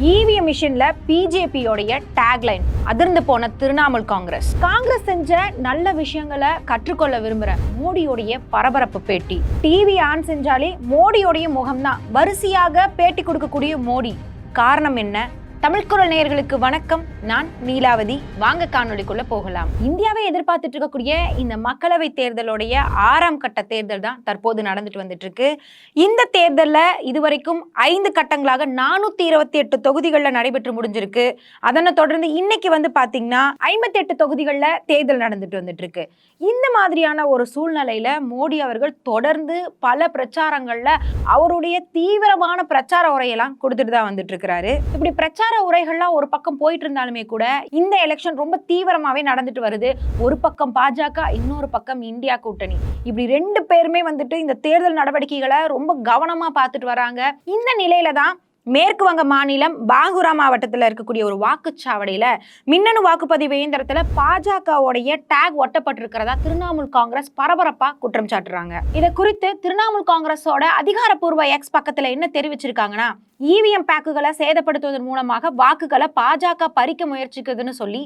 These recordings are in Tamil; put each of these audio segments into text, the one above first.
இவிஎம் மிஷின்ல பிஜேபியோடைய டேக்லைன் அதிர்ந்து போன திரிணாமுல் காங்கிரஸ். காங்கிரஸ் செஞ்ச நல்ல விஷயங்களை கற்றுக்கொள்ள விரும்புறேன் மோடியோடைய பரபரப்பு பேட்டி. டிவி ஆன் செஞ்சாலே மோடியோடைய முகம்தான். வரிசையாக பேட்டி கொடுக்கக்கூடிய மோடி. காரணம் என்ன? தமிழ்குரல் நேயர்களுக்கு வணக்கம். நான் நீலாவதி. வாங்க காணொலிக்குள்ள போகலாம். இந்தியாவை எதிர்பார்த்துட்டு இருக்கக்கூடிய இந்த மக்களவை தேர்தலுடைய ஆறாம் கட்ட தேர்தல் தான் தற்போது நடந்துட்டு வந்துட்டு இருக்கு இந்த தேர்தலில் இதுவரைக்கும் ஐந்து கட்டங்களாக நானூத்தி இருபத்தி எட்டு தொகுதிகளில் நடைபெற்று முடிஞ்சிருக்கு. அதனை தொடர்ந்து இன்னைக்கு வந்து பாத்தீங்கன்னா ஐம்பத்தி எட்டு தொகுதிகளில் தேர்தல் நடந்துட்டு வந்துட்டு இருக்கு இந்த மாதிரியான ஒரு சூழ்நிலையில மோடி அவர்கள் தொடர்ந்து பல பிரச்சாரங்கள்ல அவருடைய தீவிரமான பிரச்சார உரையெல்லாம் கொடுத்துட்டு தான் வந்துட்டு இருக்கிறாரு இப்படி பிரச்சார உரைகள்லாம் ஒரு பக்கம் போயிட்டு இருந்தாலுமே கூட இந்த எலெக்ஷன் ரொம்ப தீவிரமாவே நடந்துட்டு வருது. ஒரு பக்கம் பாஜக இன்னொரு பக்கம் இந்தியா கூட்டணி. இப்படி ரெண்டு பேருமே வந்துட்டு இந்த தேர்தல் நடவடிக்கைகளை ரொம்ப கவனமா பார்த்துட்டு வராங்க. இந்த நிலையில தான் மேற்கு வங்க மாநிலம் பாகுரா மாவட்டத்தில் இருக்கக்கூடிய ஒரு வாக்குச்சாவடியில் மின்னணு வாக்குப்பதிவு இயந்திரத்தில் பாஜகவுடைய டேக் ஒட்டப்பட்டிருக்கிறதா திரிணாமுல் காங்கிரஸ் பரபரப்பா குற்றம் சாட்டுறாங்க. இதை குறித்து திரிணாமுல் காங்கிரஸோட அதிகாரப்பூர்வ எக்ஸ் பக்கத்தில் என்ன தெரிவிச்சிருக்காங்கன்னா இவிஎம் பேக்குகளை சேதப்படுத்துவதன் மூலமாக வாக்குகளை பாஜக பறிக்க முயற்சிக்குதுன்னு சொல்லி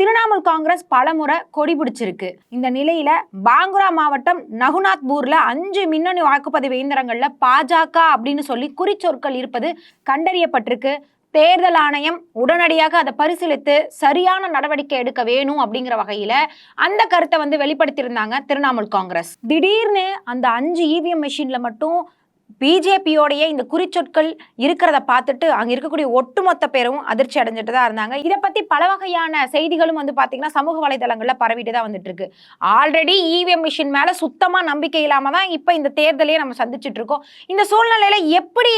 திரிணாமுல் காங்கிரஸ் பலமுறை கொடி பிடிச்சிருக்கு. இந்த நிலையில பாங்குரா மாவட்டம் நகுநாத்பூர்ல அஞ்சு மின்னணு வாக்குப்பதிவு இயந்திரங்கள்ல பாஜக அப்படின்னு சொல்லி குறிச்சொற்கள் இருப்பது கண்டறியப்பட்டிருக்கு. தேர்தல் ஆணையம் உடனடியாக அதை பரிசீலித்து சரியான நடவடிக்கை எடுக்க வேணும் அப்படிங்கிற வகையில அந்த கருத்தை வந்து வெளிப்படுத்தியிருந்தாங்க திரிணாமுல் காங்கிரஸ். திடீர்னு அந்த அஞ்சு இவிஎம் மிஷின்ல மட்டும் பிஜேபியோடைய இந்த குறிச்சொற்கள் இருக்கிறத பார்த்துட்டு அங்க இருக்கக்கூடிய ஒட்டுமொத்த பேரும் அதிர்ச்சி அடைஞ்சிட்டு தான் இருந்தாங்க. இதை பத்தி பல வகையான செய்திகளும் வந்து பாத்தீங்கன்னா சமூக வலைதளங்கள்ல பரவிட்டு தான் வந்துட்டு இருக்கு ஆல்ரெடி இவிஎம் மிஷின் மேல சுத்தமா நம்பிக்கை இல்லாம தான் இப்ப இந்த தேர்தலையே நம்ம சந்திச்சுட்டு இருக்கோம். இந்த சூழ்நிலையில எப்படி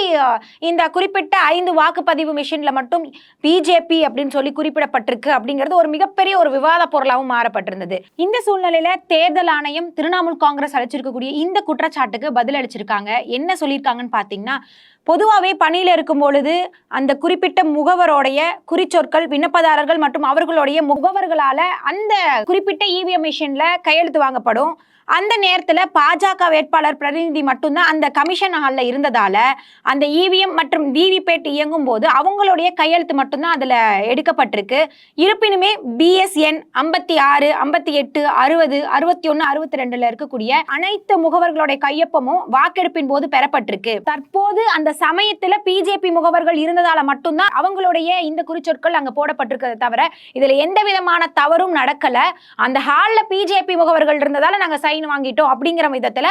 இந்த குறிப்பிட்ட ஐந்து வாக்குப்பதிவு மிஷின்ல மட்டும் பிஜேபி அப்படின்னு சொல்லி குறிப்பிடப்பட்டிருக்கு அப்படிங்கிறது ஒரு மிகப்பெரிய ஒரு விவாத பொருளாகவும் மாறப்பட்டிருந்தது. இந்த சூழ்நிலையில தேர்தல் ஆணையம் திரிணாமுல் காங்கிரஸ் அழைச்சிருக்கக்கூடிய இந்த குற்றச்சாட்டுக்கு பதில் அளிச்சிருக்காங்க என்ன சொல்லியிருக்காங்கன்னு பார்த்தீங்கன்னா பொதுவாகவே பணியில் இருக்கும் பொழுது அந்த குறிப்பிட்ட முகவரோடைய குறிச்சொற்கள் விண்ணப்பதாரர்கள் மற்றும் அவர்களுடைய முகவர்களால அந்த குறிப்பிட்ட இவிஎம் மிஷின்ல கையெழுத்து வாங்கப்படும். அந்த நேரத்தில் பாஜக வேட்பாளர் பிரதிநிதி மட்டும்தான் அந்த கமிஷன் ஹாலில் இருந்ததால அந்த இவிஎம் மற்றும் விவிபேட் இயங்கும் போது அவங்களுடைய கையெழுத்து மட்டும்தான் அதில் எடுக்கப்பட்டிருக்கு. இருப்பினுமே பிஎஸ்என் ஐம்பத்தி ஆறு ஐம்பத்தி எட்டு அறுபது அறுபத்தி ஒன்று அறுபத்தி ரெண்டில் இருக்கக்கூடிய அனைத்து முகவர்களுடைய கையொப்பமும் வாக்கெடுப்பின் போது பெறப்பட்டிருக்கு. தற்போது அந்த சமயத்தில் பிஜேபி முகவர்கள் இருந்ததால் மட்டும்தான் அவங்களுடைய இந்த குறிச்சொற்கள் அங்கே போடப்பட்டிருக்கிறத தவிர இதில் எந்த விதமான தவறும் நடக்கலை. அந்த ஹாலில் பிஜேபி முகவர்கள் இருந்ததால் நாங்கள் சை சைன் வாங்கிட்டோம் அப்படிங்கிற விதத்துல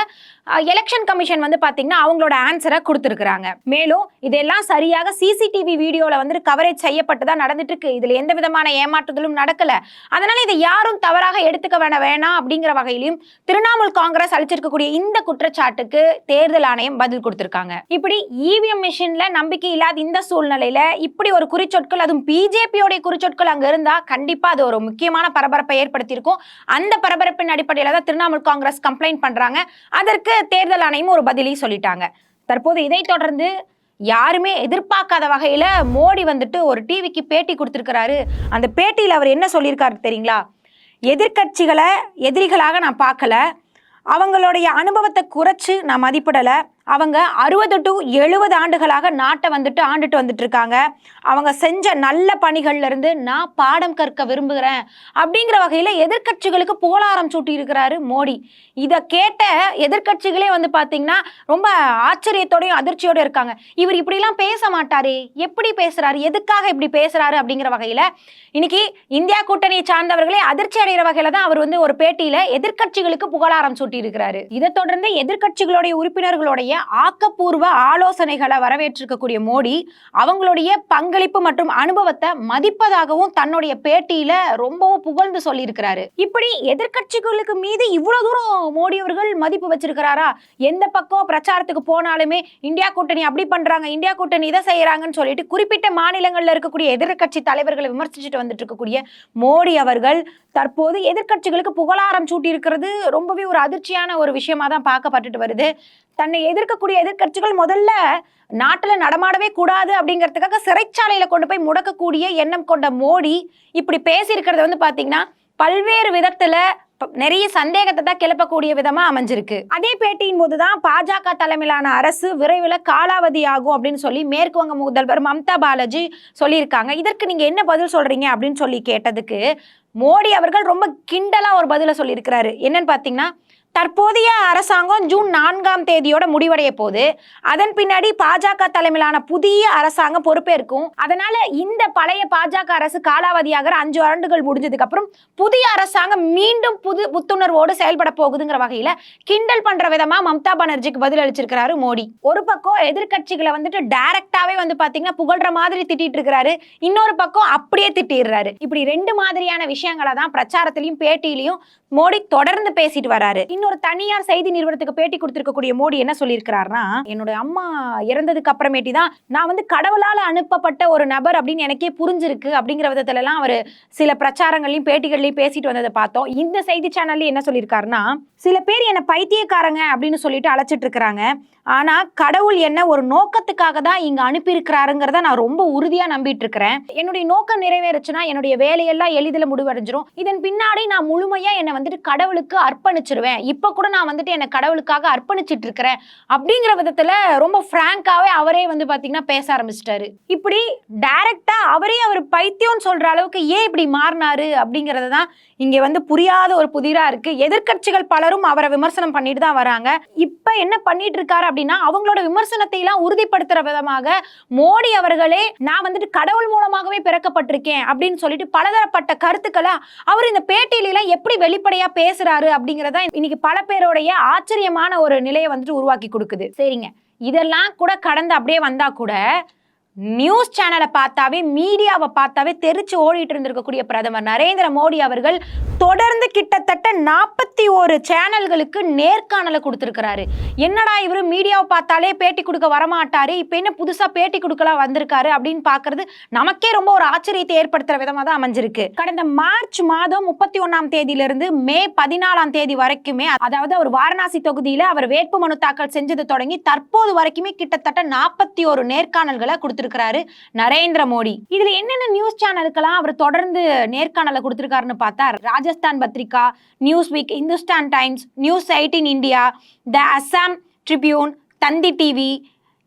எலெக்ஷன் கமிஷன் வந்து பாத்தீங்கன்னா அவங்களோட ஆன்சரை கொடுத்துருக்காங்க மேலும் இதெல்லாம் சரியாக சிசிடிவி வீடியோல வந்து கவரேஜ் செய்யப்பட்டு தான் நடந்துட்டு இருக்கு இதுல எந்த விதமான ஏமாற்றுதலும் நடக்கல. அதனால இதை யாரும் தவறாக எடுத்துக்க வேண வேணாம் அப்படிங்கிற வகையிலும் திரிணாமுல் காங்கிரஸ் அளிச்சிருக்கக்கூடிய இந்த குற்றச்சாட்டுக்கு தேர்தல் ஆணையம் பதில் கொடுத்திருக்காங்க. இப்படி இவிஎம் மிஷின்ல நம்பிக்கை இல்லாத இந்த சூழ்நிலையில இப்படி ஒரு குறிச்சொற்கள் அதுவும் பிஜேபியோடைய குறிச்சொற்கள் அங்க இருந்தா கண்டிப்பா அது ஒரு முக்கியமான பரபரப்பை ஏற்படுத்தியிருக்கும். அந்த பரபரப்பின் அடிப்படையில தான் திரிணாமுல் காங்கிரஸ் காங்கிரஸ் கம்ப்ளைண்ட் பண்றாங்க. அதற்கு தேர்தல் ஆணையம் ஒரு பதிலையும் சொல்லிட்டாங்க. தற்போது இதைத் தொடர்ந்து யாருமே எதிர்பார்க்காத வகையில மோடி வந்துட்டு ஒரு டிவிக்கு பேட்டி கொடுத்துருக்கிறாரு. அந்த பேட்டியில் அவர் என்ன சொல்லியிருக்காரு தெரியுங்களா? எதிர்க்கட்சிகளை எதிரிகளாக நான் பார்க்கல. அவங்களுடைய அனுபவத்தை குறைச்சு நான் மதிப்பிடலை. அவங்க அறுபது டு எழுபது ஆண்டுகளாக நாட்டை வந்துட்டு ஆண்டுட்டு வந்துட்டு இருக்காங்க அவங்க செஞ்ச நல்ல பணிகள்ல இருந்து நான் பாடம் கற்க விரும்புகிறேன் அப்படிங்கிற வகையில் எதிர்க்கட்சிகளுக்கு போலாரம் சூட்டி இருக்கிறாரு மோடி. இதை கேட்ட எதிர்க்கட்சிகளே வந்து பார்த்தீங்கன்னா ரொம்ப ஆச்சரியத்தோடையும் அதிர்ச்சியோட இருக்காங்க. இவர் இப்படிலாம் பேச மாட்டாரே. எப்படி பேசுறாரு? எதுக்காக இப்படி பேசுறாரு? அப்படிங்கிற வகையில் இன்னைக்கு இந்தியா கூட்டணியை சார்ந்தவர்களே அதிர்ச்சி அடைகிற வகையில் தான் அவர் வந்து ஒரு பேட்டியில் எதிர்க்கட்சிகளுக்கு புகழாரம் சூட்டி இருக்கிறாரு இதை தொடர்ந்து எதிர்க்கட்சிகளுடைய உறுப்பினர்களுடைய ஆக்கப்பூர்வ ஆலோசனைகளை வரவேற்றிருக்கக்கூடிய மோடி அவங்களுடைய பங்களிப்பு மற்றும் அனுபவத்தை மதிப்பதாகவும் தன்னுடைய பேட்டியில ரொம்பவும் புகழ்ந்து சொல்லியிருக்கிறாரு. இப்படி எதிர்க்கட்சிகளுக்கு மீது இவ்வளவு தூரம் மோடி அவர்கள் மதிப்பு வச்சிருக்கிறாரா? எந்த பக்கம் பிரச்சாரத்துக்கு போனாலுமே இந்தியா கூட்டணி அப்படி பண்றாங்க இந்தியா கூட்டணி இதை செய்யறாங்கன்னு சொல்லிட்டு குறிப்பிட்ட மாநிலங்கள்ல இருக்கக்கூடிய எதிர்க்கட்சி தலைவர்களை விமர்சிச்சுட்டு வந்துட்டு இருக்கக்கூடிய மோடி அவர்கள் தற்போது எதிர்க்கட்சிகளுக்கு புகழாரம் சூட்டியிருக்கிறது ரொம்பவே ஒரு அதிர்ச்சியான ஒரு விஷயமா தான் பார்க்கப்பட்டுட்டு வருது. தன்னை எதிர்க்கக்கூடிய எதிர்க்கட்சிகள் முதல்ல நாட்டுல நடமாடவே கூடாது அப்படிங்கிறதுக்காக சிறைச்சாலையில கொண்டு போய் முடக்கக்கூடிய எண்ணம் கொண்ட மோடி இப்படி பேசியிருக்கிறது வந்து பாத்தீங்கன்னா பல்வேறு விதத்துல நிறைய சந்தேகத்தை தான் கிளப்பக்கூடிய விதமா அமைஞ்சிருக்கு. அதே பேட்டியின் போதுதான் பாஜக தலைமையிலான அரசு விரைவில் காலாவதி ஆகும் அப்படின்னு சொல்லி மேற்கு வங்க முதல்வர் மம்தா பாலாஜி சொல்லியிருக்காங்க. இதற்கு நீங்க என்ன பதில் சொல்றீங்க அப்படின்னு சொல்லி கேட்டதுக்கு மோடி அவர்கள் ரொம்ப கிண்டலா ஒரு பதில சொல்லியிருக்கிறாரு. என்னன்னு பாத்தீங்கன்னா தற்போதைய அரசாங்கம் ஜூன் நான்காம் தேதியோட முடிவடைய போது அதன் பின்னாடி பாஜக தலைமையிலான புதிய அரசாங்கம் பொறுப்பேற்கும். அதனால இந்த பழைய பாஜக அரசு காலாவதியாகிற அஞ்சு ஆண்டுகள் முடிஞ்சதுக்கு அப்புறம் புதிய அரசாங்கம் மீண்டும் புது புத்துணர்வோடு செயல்பட போகுதுங்கிற வகையில கிண்டல் பண்ற விதமா மம்தா பானர்ஜிக்கு பதில் அளிச்சிருக்கிறாரு மோடி. ஒரு பக்கம் எதிர்க்கட்சிகளை வந்துட்டு டைரக்டாவே வந்து பாத்தீங்கன்னா புகழ்ற மாதிரி திட்டிட்டு இருக்கிறாரு. இன்னொரு பக்கம் அப்படியே திட்டிடுறாரு. இப்படி ரெண்டு மாதிரியான விஷயங்களை தான் பிரச்சாரத்திலையும் பேட்டியிலையும் மோடி தொடர்ந்து பேசிட்டு வராரு. இன்னொரு தனியார் செய்தி நிறுவனத்துக்கு பேட்டி கொடுத்திருக்கக்கூடிய மோடி என்ன சொல்லியிருக்கிறாருன்னா என்னோட அம்மா இறந்ததுக்கு அப்புறமேட்டி தான் நான் வந்து கடவுளால் அனுப்பப்பட்ட ஒரு நபர் அப்படின்னு எனக்கே புரிஞ்சிருக்கு அப்படிங்கிற விதத்துலலாம் அவர் சில பிரச்சாரங்களையும் பேட்டிகள்லையும் பேசிட்டு வந்ததை பார்த்தோம். இந்த செய்தி சேனல்ல என்ன சொல்லியிருக்காருன்னா சில பேர் என்னை பைத்தியக்காரங்க அப்படின்னு சொல்லிட்டு அழைச்சிட்டு இருக்கிறாங்க ஆனா கடவுள் என்ன ஒரு நோக்கத்துக்காக தான் இங்க அனுப்பியிருக்கிறாருங்கிறத நான் ரொம்ப உறுதியா நம்பிட்டு இருக்கிறேன் என்னுடைய நோக்கம் நிறைவேறுச்சுன்னா என்னுடைய வேலையெல்லாம் எளிதில் முடிவடைஞ்சிரும். இதன் பின்னாடி நான் முழுமையா என்னை வந்துட்டு கடவுளுக்கு அர்ப்பணிச்சிருவேன். இப்போ கூட நான் வந்துட்டு என்னை கடவுளுக்காக அர்ப்பணிச்சிட்டு இருக்கிறேன் அப்படிங்கிற விதத்தில் ரொம்ப ஃப்ராங்காகவே அவரே வந்து பார்த்தீங்கன்னா பேச ஆரம்பிச்சிட்டாரு. இப்படி டைரக்டா அவரே அவர் பைத்தியம்னு சொல்கிற அளவுக்கு ஏன் இப்படி மாறினாரு அப்படிங்கிறத தான் இங்கே வந்து புரியாத ஒரு புதிராக இருக்குது எதிர்க்கட்சிகள் பலரும் அவரை விமர்சனம் பண்ணிட்டு தான் வராங்க. இப்போ என்ன பண்ணிட்டு இருக்காரு அப்படின்னா அவங்களோட விமர்சனத்தை எல்லாம் விதமாக மோடி அவர்களே நான் வந்துட்டு கடவுள் மூலமாகவே பிறக்கப்பட்டிருக்கேன் அப்படின்னு சொல்லிட்டு பலதரப்பட்ட கருத்துக்களை அவர் இந்த பேட்டியிலாம் எப்படி வெளிப்படையா பேசுறாரு அப்படிங்கறத இன்னைக்கு பல பேருடைய ஆச்சரியமான ஒரு நிலையை வந்துட்டு உருவாக்கி கொடுக்குது. சரிங்க. இதெல்லாம் கூட கடந்து அப்படியே வந்தா கூட நியூஸ் சேனலை பார்த்தாவே மீடியாவை பார்த்தாவே தெரிச்சு ஓடிட்டு இருந்திருக்கக்கூடிய பிரதமர் நரேந்திர மோடி அவர்கள் தொடர்ந்து கிட்டத்தட்ட நாற்பத்தி ஒரு சேனல்களுக்கு நேர்காணலை கொடுத்துருக்கிறாரு. என்னடா இவர் மீடியாவை பார்த்தாலே பேட்டி கொடுக்க வரமாட்டாரு இப்போ என்ன புதுசாக பேட்டி கொடுக்கலாம் வந்திருக்காரு அப்படின்னு பார்க்கறது நமக்கே ரொம்ப ஒரு ஆச்சரியத்தை ஏற்படுத்துகிற விதமாக தான் அமைஞ்சிருக்கு. கடந்த மார்ச் மாதம் முப்பத்தி ஒன்றாம் தேதியிலிருந்து மே பதினாலாம் தேதி வரைக்குமே அதாவது அவர் வாரணாசி தொகுதியில் அவர் வேட்புமனு தாக்கல் செஞ்சது தொடங்கி தற்போது வரைக்குமே கிட்டத்தட்ட நாற்பத்தி ஒரு நேர்காணல்களை இருக்கிறாரு நரேந்திர மோடி. இதுல என்னென்ன நியூஸ் சேனலுக்கெல்லாம் அவர் தொடர்ந்து நேர்காணலை கொடுத்திருக்காருன்னு பார்த்தா Rajasthan Patrika news week Hindustan Times news eighteen India the Assam Tribune Thanthi TV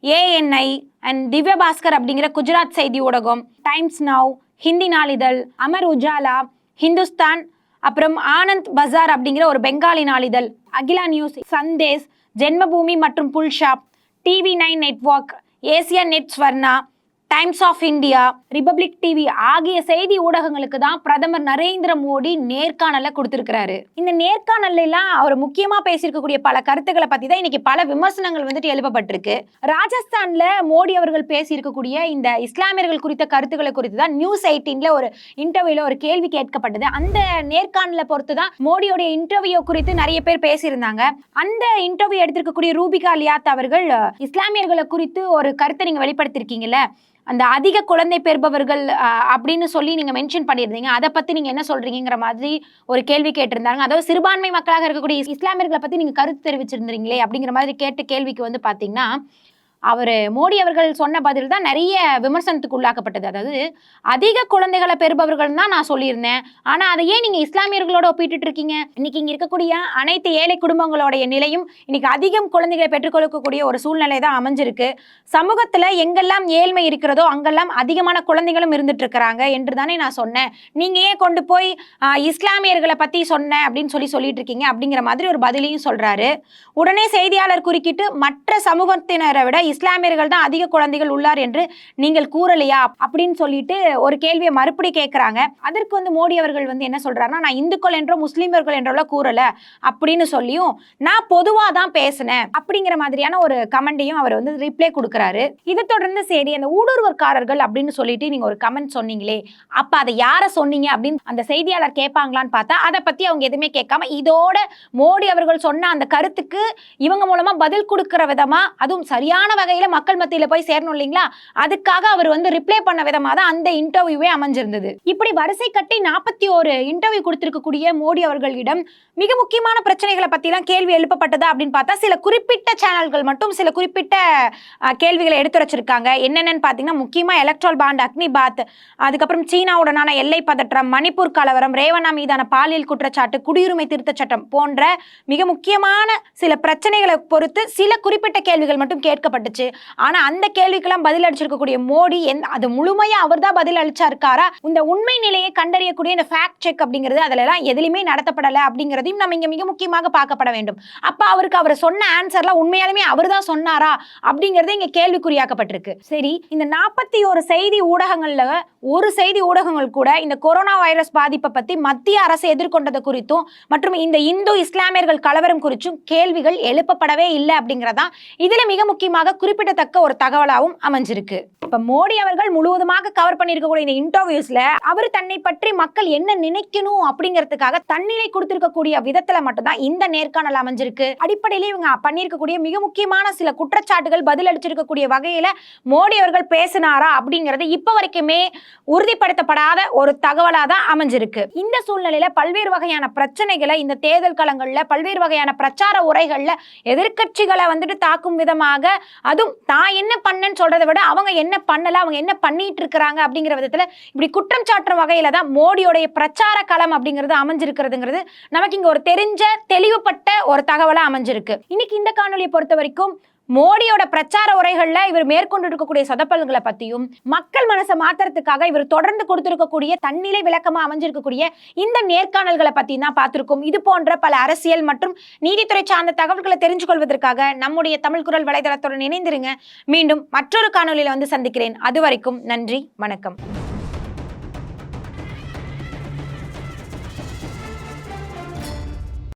ANI and Divya Bhaskar அப்படிங்கிற குஜராத் செய்தி ஊடகம் டைம்ஸ் நவ் ஹிந்தி நாளிதழ் அமர் உஜாலா ஹிந்துஸ்தான் அப்புறம் ஆனந்த் பஜார் அப்படிங்கிற ஒரு பெங்காலி நாளிதழ் அகிலா நியூஸ் சந்தேஷ் ஜென்மபூமி மற்றும் புல்ஷாப் TV nine network Asianet Suvarna Times of India Republic TV ஆகிய செய்தி ஊடகங்களுக்கு தான் பிரதமர் நரேந்திர மோடி நேர்காணலை கொடுத்திருக்கிறாரு. இந்த நேர்காணல்ல எல்லாம் அவர் முக்கியமா பேசியிருக்கக்கூடிய பல கருத்துக்களை பத்தி தான் இன்னைக்கு பல விமர்சனங்கள் வந்துட்டு எழுப்பப்பட்டிருக்கு. ராஜஸ்தான்ல மோடி அவர்கள் பேசியிருக்கக்கூடிய இந்த இஸ்லாமியர்கள் குறித்த கருத்துக்களை குறித்து தான் நியூஸ் எயிட்டீன்ல ஒரு இன்டர்வியூல ஒரு கேள்வி கேட்கப்பட்டது. அந்த நேர்காணலை பொறுத்து தான் மோடியோடைய இன்டர்வியூ குறித்து நிறைய பேர் பேசியிருந்தாங்க. அந்த இன்டர்வியூ எடுத்திருக்கக்கூடிய ரூபிகா லியாத் அவர்கள் இஸ்லாமியர்களை குறித்து ஒரு கருத்தை நீங்க வெளிப்படுத்திருக்கீங்கல்ல அந்த அதிக குழந்தை பெறுபவர்கள் அப்படின்னு சொல்லி நீங்க மென்ஷன் பண்ணியிருந்தீங்க. அதை பத்தி நீங்க என்ன சொல்றீங்கிற மாதிரி ஒரு கேள்வி கேட்டிருந்தாங்க. அதாவது சிறுபான்மை மக்களாக இருக்கக்கூடிய இஸ்லாமியர்களை பத்தி நீங்க கருத்து தெரிவிச்சிருந்தீங்களே அப்படிங்கிற மாதிரி கேட்ட கேள்விக்கு வந்து பாத்தீங்கன்னா அவர் மோடி அவர்கள் சொன்ன பதில் தான் நிறைய விமர்சனத்துக்கு உள்ளாக்கப்பட்டது. அதாவது அதிக குழந்தைகளை பெறுபவர்கள் தான் நான் சொல்லியிருந்தேன். ஆனால் அதை ஏன் நீங்கள் இஸ்லாமியர்களோட ஒப்பிட்டு இருக்கீங்க? இன்னைக்கு இங்கே இருக்கக்கூடிய அனைத்து ஏழை குடும்பங்களுடைய நிலையும் இன்னைக்கு அதிகம் குழந்தைகளை பெற்றுக்கொள்ளக்கூடிய ஒரு சூழ்நிலை தான் அமைஞ்சிருக்கு. சமூகத்தில் எங்கெல்லாம் ஏழ்மை இருக்கிறதோ அங்கெல்லாம் அதிகமான குழந்தைகளும் இருந்துட்டு இருக்கிறாங்க என்று தானே நான் சொன்னேன். நீங்கள் ஏன் கொண்டு போய் இஸ்லாமியர்களை பற்றி சொன்னேன் அப்படின்னு சொல்லி சொல்லிட்டு இருக்கீங்க அப்படிங்கிற மாதிரி ஒரு பதிலையும் சொல்கிறாரு உடனே செய்தியாளர் குறுக்கிட்டு மற்ற சமூகத்தினரை விட இஸ்லாமியர்கள் தான் அதிக குழந்தைகள் உள்ளார் என்று நீங்கள் கூறலையா? அப்படின்னு சொல்லிட்டு ஒரு கேள்வியை மறுபடி கேட்குறாங்க அதற்கு வந்து மோடி அவர்கள் வந்து என்ன சொல்றாருன்னா நான் இந்துக்கள் என்றோ முஸ்லீம்கள் என்றோல கூறல அப்படின்னு சொல்லியும் நான் பொதுவாக தான் பேசினேன் அப்படிங்கிற மாதிரியான ஒரு கமெண்டையும் அவர் வந்து ரிப்ளை கொடுக்குறாரு. இதை தொடர்ந்து சரி அந்த ஊடுருவற்காரர்கள் அப்படின்னு சொல்லிட்டு நீங்க ஒரு கமெண்ட் சொன்னீங்களே அப்ப அதை யாரை சொன்னீங்க அப்படின்னு அந்த செய்தியாளர் கேட்பாங்களான்னு பார்த்தா அதை பத்தி அவங்க எதுவுமே கேட்காம இதோட மோடி அவர்கள் சொன்ன அந்த கருத்துக்கு இவங்க மூலமா பதில் கொடுக்கிற விதமா அதுவும் சரியான வகையில மக்கள் மத்தியில போய் சேரணும் இல்லைங்களா? அதுக்காக அவர் வந்து ரிப்ளை பண்ண விதமாக தான் அந்த இன்டர்வியூவே அமைஞ்சிருந்தது. இப்படி வரிசை கட்டி நாற்பத்தி ஒரு இன்டர்வியூ கொடுத்திருக்கக்கூடிய மோடி அவர்களிடம் மிக முக்கியமான பிரச்சனைகளை பற்றிலாம் கேள்வி எழுப்பப்பட்டதா அப்படின்னு பார்த்தா சில குறிப்பிட்ட சேனல்கள் மட்டும் சில குறிப்பிட்ட கேள்விகளை எடுத்துரைச்சிருக்காங்க. என்னென்னு பார்த்தீங்கன்னா முக்கியமாக எலக்ட்ரால் பாண்ட் அக்னி பாத் அதுக்கப்புறம் சீனாவுடனான எல்லை பதற்றம் மணிப்பூர் கலவரம் ரேவணா மீதான பாலியல் குற்றச்சாட்டு குடியுரிமை திருத்தச் சட்டம் போன்ற மிக முக்கியமான சில பிரச்சனைகளை பொறுத்து சில குறிப்பிட்ட கேள்விகள் மட்டும் கேட்கப்பட்டுச்சு ஆனா அந்த கேள்விக்கெல்லாம் பதில் அளிச்சிருக்கக்கூடிய மோடி எந்த அது முழுமையா அவர் தான் பதில் அளிச்சாருக்காரா? இந்த உண்மை நிலையை கண்டறியக்கூடிய இந்த ஃபேக்ட் செக் அப்படிங்கிறது அதுல எல்லாம் எதுலையுமே நடத்தப்படலை அப்படிங்கிறதையும் நம்ம இங்க மிக முக்கியமாக பார்க்கப்பட வேண்டும். அப்ப அவருக்கு அவர் சொன்ன ஆன்சர்லாம் உண்மையாலுமே அவர் தான் சொன்னாரா? அப்படிங்கிறது இங்க கேள்விக்குறியாக்கப்பட்டிருக்கு. சரி இந்த நாற்பத்தி ஒரு செய்தி ஊடகங்கள்ல ஒரு செய்தி ஊடகங்கள் கூட இந்த கொரோனா வைரஸ் பாதிப்பை பத்தி மத்திய அரசு எதிர்கொண்டது குறித்தும் மற்றும் இந்த இந்து இஸ்லாமியர்கள் கலவரம் குறித்தும் கேள்விகள் எழுப்பப்படவே இல்லை அப்படிங்கிறதா இதுல மிக முக்கியமாக குறிப்பிடத்தக்க ஒரு தகவலாகவும் அமைஞ்சிருக்கு. இப்ப மோடி அவர்கள் முழுவதுமாக கவர் பண்ணியிருக்கக்கூடிய இந்த இன்டர்வியூஸ்ல அவர் தன்னை பற்றி மக்கள் என்ன நினைக்கணும் அப்படிங்கிறதுக்காக தன்னிலை கொடுத்திருக்கக்கூடிய விதத்துல மட்டும்தான் இந்த நேர்காணல் அமைஞ்சிருக்கு. அடிப்படையில இவங்க பண்ணியிருக்கக்கூடிய மிக முக்கியமான சில குற்றச்சாட்டுகள் பதில் அளிச்சிருக்கக்கூடிய வகையில மோடி அவர்கள் பேசினாரா அப்படிங்கிறது இப்ப வரைக்குமே உறுதிப்படுத்தப்படாத ஒரு தகவலா தான் அமைஞ்சிருக்கு. இந்த சூழ்நிலையில பல்வேறு வகையான பிரச்சனைகளை இந்த தேர்தல் களங்கள்ல பல்வேறு வகையான பிரச்சார உரைகள்ல எதிர்க்கட்சிகளை வந்துட்டு தாக்கும் விதமாக அதுவும் தான் என்ன பண்ணேன்னு சொல்றதை விட அவங்க என்ன பண்ணல அவங்க என்ன பண்ணிட்டு இருக்கிறாங்க அப்படிங்கிற விதத்துல இப்படி குற்றம் சாட்டுற வகையில தான் மோடியோடைய பிரச்சார களம் அப்படிங்கிறது அமைஞ்சிருக்கிறதுங்கிறது நமக்கு இங்க ஒரு தெரிஞ்ச தெளிவுபட்ட ஒரு தகவலா அமைஞ்சிருக்கு. இன்னைக்கு இந்த காணொலியை பொறுத்த வரைக்கும் மோடியோட பிரச்சார உரைகள்ல இவர் மேற்கொண்டு இருக்கக்கூடிய சொதப்பல்களை பத்தியும் மக்கள் மனசை மாத்துறதுக்காக இவர் தொடர்ந்து கொடுத்திருக்கக்கூடிய தன்னிலை விளக்கமா அமைஞ்சிருக்கக்கூடிய இந்த நேர்காணல்களை பத்தி தான் பார்த்திருக்கோம். இது போன்ற பல அரசியல் மற்றும் நீதித்துறை சார்ந்த தகவல்களை தெரிஞ்சு கொள்வதற்காக நம்முடைய தமிழ் குரல் வலைதளத்துடன் இணைந்திருங்க. மீண்டும் மற்றொரு காணொலியில வந்து சந்திக்கிறேன். அது வரைக்கும் நன்றி வணக்கம்.